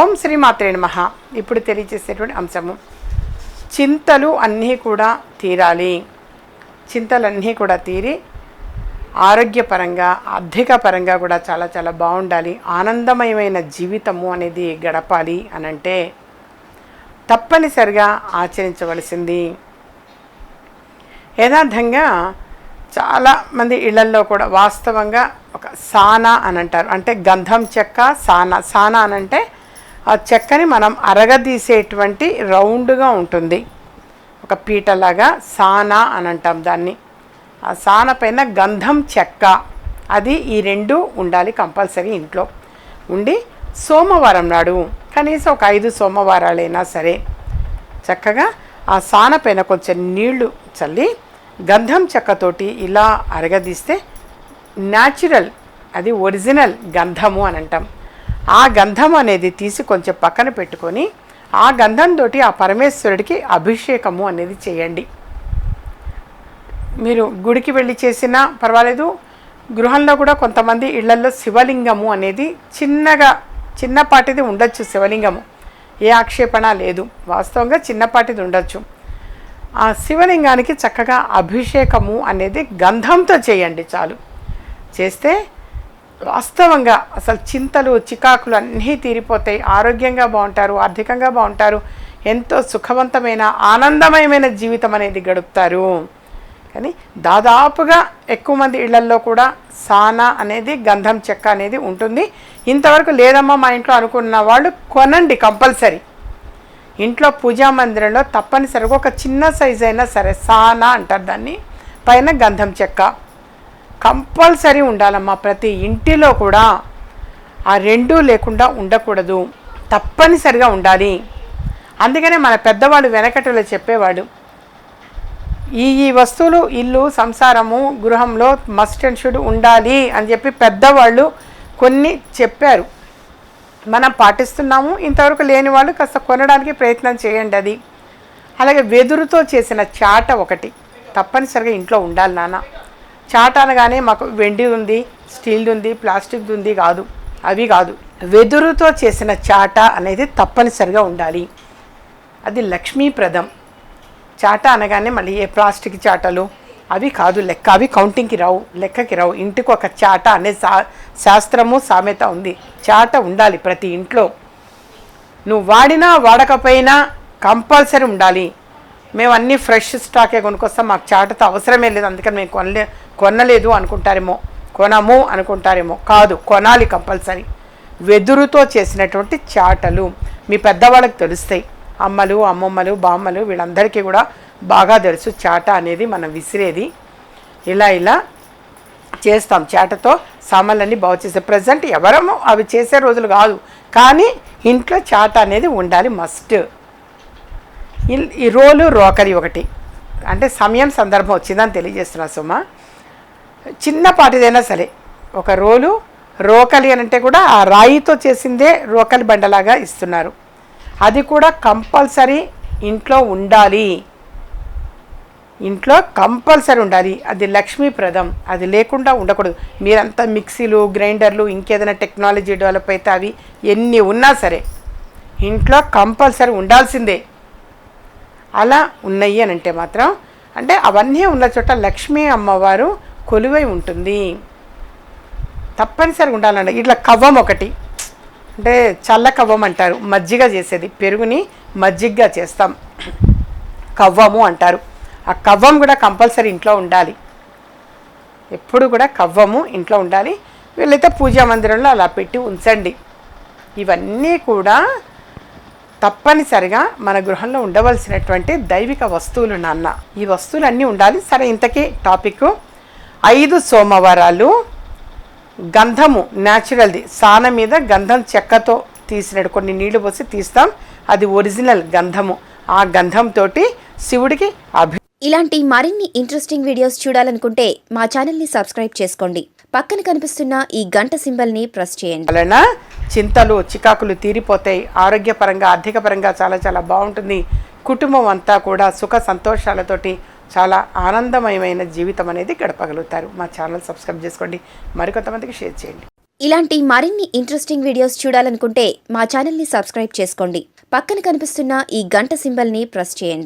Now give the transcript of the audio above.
ఓం శ్రీ నమ. ఇప్పుడు తెలియజేసేటువంటి అంశము. చింతలు అన్నీ కూడా తీరాలి. చింతలన్నీ కూడా తీరి ఆరోగ్యపరంగా ఆర్థిక పరంగా కూడా చాలా చాలా బాగుండాలి. ఆనందమయమైన జీవితము అనేది గడపాలి అనంటే తప్పనిసరిగా ఆచరించవలసింది. యథార్థంగా చాలా మంది ఇళ్ళల్లో కూడా వాస్తవంగా ఒక సానా అని అంటారు. అంటే గంధం చెక్క సానా సానా అని అంటే ఆ చెక్కని మనం అరగదీసేటువంటి రౌండ్గా ఉంటుంది. ఒక పీటలాగా సానా అని అంటాం దాన్ని. ఆ సాన పైన గంధం చెక్క. అది ఈ రెండు ఉండాలి కంపల్సరీ ఇంట్లో. ఉండి సోమవారం నాడు కనీసం ఒక ఐదు సోమవారాలైనా సరే చక్కగా ఆ సాన పైన కొంచెం నీళ్ళు చల్లి గంధం చెక్కతోటి ఇలా అరగదీస్తే న్యాచురల్ అది ఒరిజినల్ గంధము అని అంటాం. ఆ గంధం అనేది తీసి కొంచెం పక్కన పెట్టుకొని ఆ గంధంతో ఆ పరమేశ్వరుడికి అభిషేకము అనేది చేయండి. మీరు గుడికి వెళ్ళి చేసినా పర్వాలేదు గృహంలో కూడా కొంతమంది ఇళ్ళలో శివలింగము అనేది చిన్నగా చిన్నపాటిది ఉండొచ్చు శివలింగము. ఏ ఆక్షేపణ లేదు వాస్తవంగా చిన్నపాటిది ఉండొచ్చు. ఆ శివలింగానికి చక్కగా అభిషేకము అనేది గంధంతో చేయండి చాలు. చేస్తే వాస్తవంగా అసలు చింతలు చికాకులు అన్నీ తీరిపోతాయి. ఆరోగ్యంగా బాగుంటారు ఆర్థికంగా బాగుంటారు. ఎంతో సుఖవంతమైన ఆనందమయమైన జీవితం అనేది గడుపుతారు. కానీ దాదాపుగా ఎక్కువ మంది ఇళ్ళల్లో కూడా సానా అనేది గంధం చెక్క అనేది ఉంటుంది. ఇంతవరకు లేదమ్మా మా ఇంట్లో అనుకున్న వాళ్ళు కొనండి కంపల్సరీ. ఇంట్లో పూజా మందిరంలో తప్పనిసరిగా ఒక చిన్న సైజ్ అయినా సరే సానా అంటారు దాన్ని. పైన గంధం చెక్క. కంపల్సరీ ఉండాలమ్మా. ప్రతి ఇంటిలో కూడా ఆ రెండూ లేకుండా ఉండకూడదు. తప్పనిసరిగా ఉండాలి. అందుకనే మన పెద్దవాళ్ళు వెనకటిలో చెప్పేవాడు ఈ ఈ వస్తువులు ఇల్లు సంసారము గృహంలో మస్ట్ అండ్ షుడ్ ఉండాలి అని చెప్పి పెద్దవాళ్ళు కొన్ని చెప్పారు. మనం పాటిస్తున్నాము ఇంతవరకు లేని వాళ్ళు కాస్త కొనడానికి ప్రయత్నం చేయండి అది. అలాగే వెదురుతో చేసిన చాట ఒకటి. తప్పనిసరిగా ఇంట్లో ఉండాలి నాన్న. చాట అనగానే మాకు వెండి ఉంది స్టీల్ ఉంది ప్లాస్టిక్ది ఉంది కాదు అవి కాదు. వెదురుతో చేసిన చాట అనేది తప్పనిసరిగా ఉండాలి. అది లక్ష్మీప్రదం చాట అనగానే మళ్ళీ ఏ ప్లాస్టిక్ చాటలు? అవి కాదు లెక్క. అవి కౌంటింగ్కి రావు లెక్కకి రావు. ఇంటికి ఒక చాట అనే శా శాస్త్రము సామెత ఉంది. చాట ఉండాలి ప్రతి ఇంట్లో. నువ్వు వాడినా వాడకపోయినా కంపల్సరీ ఉండాలి. మేము అన్నీ ఫ్రెష్ స్టాకే కొనుక్కొస్తాం. మాకు చాటతో అవసరమే లేదు. అందుకని మేము కొనలే కొనలేదు అనుకుంటారేమో. కొనము అనుకుంటారేమో. కాదు కొనాలి కంపల్సరీ. వెదురుతో చేసినటువంటి చాటలు మీ పెద్దవాళ్ళకి తెలుస్తాయి. అమ్మలు అమ్మమ్మలు బామ్మలు వీళ్ళందరికీ కూడా బాగా తెలుసు చాట అనేది మనం విసిరేది. ఇలా ఇలా చేస్తాం చాటతో. సామాన్లన్నీ బాగు చేసే ప్రజెంట్ ఎవరమో అవి చేసే రోజులు కాదు. కానీ ఇంట్లో చాట అనేది ఉండాలి మస్ట్. ఈ రోలు రోకలి ఒకటి. అంటే సమయం సందర్భం వచ్చిందని తెలియజేస్తున్నా సుమ. చిన్నపాటిదైనా సరే ఒక రోలు రోకలి అని అంటే కూడా ఆ రాయితో చేసిందే రోకలి బండలాగా ఇస్తున్నారు. అది కూడా కంపల్సరీ ఇంట్లో ఉండాలి. ఇంట్లో కంపల్సరీ ఉండాలి. అది లక్ష్మీప్రదం అది లేకుండా ఉండకూడదు. మీరంతా మిక్సీలు గ్రైండర్లు ఇంకేదైనా టెక్నాలజీ డెవలప్ అయితే అవి ఎన్ని ఉన్నా సరే ఇంట్లో కంపల్సరీ ఉండాల్సిందే. అలా ఉన్నాయి అని అంటే మాత్రం అంటే అవన్నీ ఉన్న చోట లక్ష్మీ అమ్మవారు కొలువై ఉంటుంది. తప్పనిసరిగా ఉండాలండి. ఇట్లా కవ్వం ఒకటి. అంటే చల్ల కవ్వం అంటారు. మజ్జిగ చేసేది. పెరుగుని మజ్జిగగా చేస్తాం. కవ్వము అంటారు. ఆ కవ్వం కూడా కంపల్సరీ ఇంట్లో ఉండాలి. ఎప్పుడు కూడా కవ్వము ఇంట్లో ఉండాలి. వీళ్ళైతే పూజా మందిరంలో అలా పెట్టి ఉంచండి. ఇవన్నీ కూడా తప్పనిసరిగా మన గృహంలో ఉండవలసినటువంటి దైవిక వస్తువులు నాన్న. ఈ వస్తువులన్నీ ఉండాలి. సరే ఇంతకీ టాపిక్. ఐదు సోమవారాలు గంధము న్యాచురల్ది సాన మీద గంధం చెక్కతో తీసినట్టు కొన్ని నీళ్ళు పోసి తీస్తాం. అది ఒరిజినల్ గంధము. ఆ గంధంతో శివుడికి అభి ఇలాంటి మరిన్ని ఇంట్రెస్టింగ్ వీడియోస్ చూడాలనుకుంటే మా ఛానల్ని సబ్స్క్రైబ్ చేసుకోండి. పక్కన కనిపిస్తున్న ఈ గంట సింబల్ని ప్రెస్ చేయండి. వలన చింతలు చికాకులు తీరిపోతాయి. ఆరోగ్యపరంగా ఆర్థిక పరంగా చాలా చాలా బాగుంటుంది. కుటుంబం అంతా కూడా సుఖ సంతోషాలతోటి చాలా ఆనందమయమైన జీవితం అనేది గడపగలుగుతారు. మా ఛానల్ సబ్స్క్రైబ్ చేసుకోండి. మరికొంతమందికి షేర్ చేయండి. ఇలాంటి మరిన్ని ఇంట్రెస్టింగ్ వీడియోస్ చూడాలనుకుంటే మా ఛానల్ని సబ్స్క్రైబ్ చేసుకోండి. పక్కన కనిపిస్తున్న ఈ గంట సింబల్ని ప్రెస్ చేయండి.